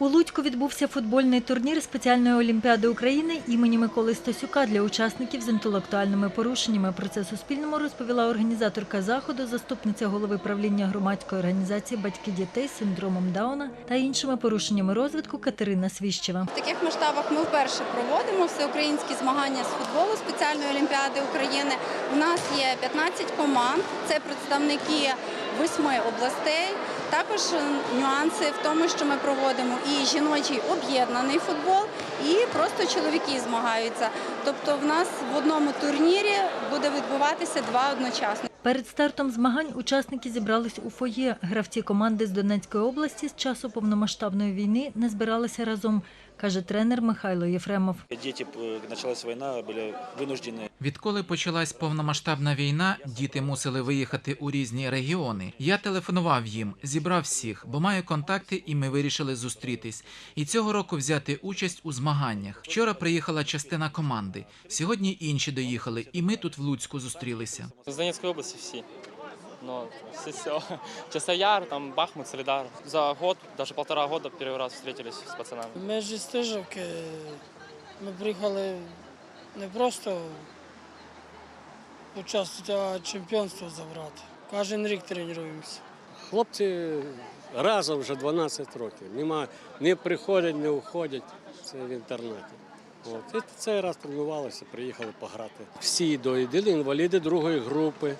У Луцьку відбувся футбольний турнір спеціальної олімпіади України імені Миколи Стасюка для учасників з інтелектуальними порушеннями. Про це Суспільному розповіла організаторка заходу, заступниця голови правління громадської організації Батьки дітей з синдромом Дауна та іншими порушеннями розвитку Катерина Свіщева. В таких масштабах ми вперше проводимо всеукраїнські змагання з футболу спеціальної олімпіади України. У нас є 15 команд, це представники восьми областей. Також нюанси в тому, що ми проводимо і жіночий об'єднаний футбол, і просто чоловіки змагаються. Тобто, в нас в одному турнірі буде відбуватися два одночасно. Перед стартом змагань учасники зібрались у фоє. Гравці команди з Донецької області з часу повномасштабної війни не збиралися разом, каже тренер Михайло Єфремов. Дети, э, началась война, были вынуждены Відколи почалась повномасштабна війна, діти мусили виїхати у різні регіони. Я телефонував їм, зібрав всіх, бо маю контакти, і ми вирішили зустрітись. І цього року взяти участь у змаганнях. Вчора приїхала частина команди. Сьогодні інші доїхали, і ми тут в Луцьку зустрілися. З Донецької області всі. Ну, все, все. Часояр, там Бахмут, Солидар. За год, даже полтора года первый раз встретились с пацанами. Ми із Стижівки. Ми приїхали не просто участвувати, а чемпіонство забрати. Кожен рік тренуємося. Хлопці разом вже 12 років. Нема, не приходять, не уходять. Це в інтернеті. От. І цей раз тренувалися, приїхали пограти. Всі до єдині інваліди другої групи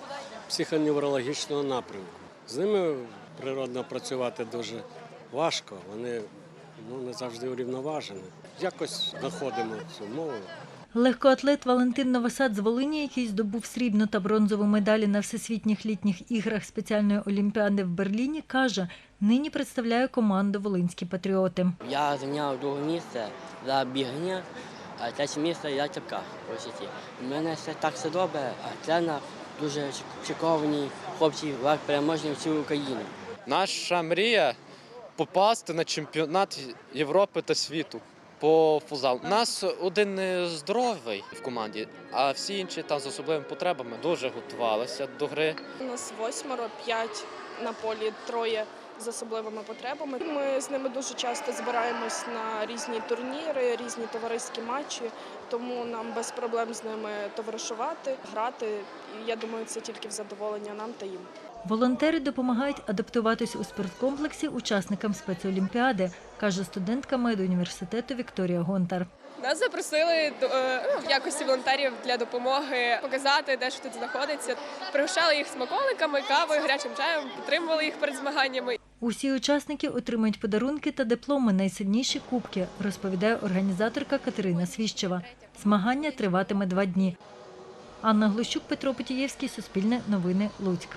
психоневрологічного напрямку. З ними природно працювати дуже важко. Вони ну, не завжди урівноважені. Якось знаходимо цю мову. Легкоатлет Валентин Новосад з Волині, який здобув срібну та бронзову медалі на всесвітніх літніх іграх спеціальної олімпіади в Берліні, каже, нині представляє команду Волинські патріоти. Я зайняв друге місце за бігання, а третє місце я цепка у. У мене все так все добре, а тренер дуже чековані хлопці, переможні всю Україну. Наша мрія попасти на чемпіонат Європи та світу по фузалу. У нас один здоровий в команді, а всі інші там з особливими потребами дуже готувалися до гри. У нас восьмеро, п'ять на полі, троє з особливими потребами. Ми з ними дуже часто збираємось на різні турніри, різні товариські матчі, тому нам без проблем з ними товаришувати, грати. І я думаю, це тільки в задоволення нам та їм. Волонтери допомагають адаптуватись у спорткомплексі учасникам спецолімпіади, каже студентка медуніверситету Вікторія Гонтар. Нас запросили е, ну, в якості волонтерів для допомоги показати, де що тут знаходиться. Пригощали їх смаколиками, кавою, гарячим чаєм, підтримували їх перед змаганнями. Усі учасники отримають подарунки та дипломи найсильніші кубки, розповідає організаторка Катерина Свіщева. Змагання триватиме два дні. Анна Глущук, Петро Потієвський, Суспільне новини, Луцьк.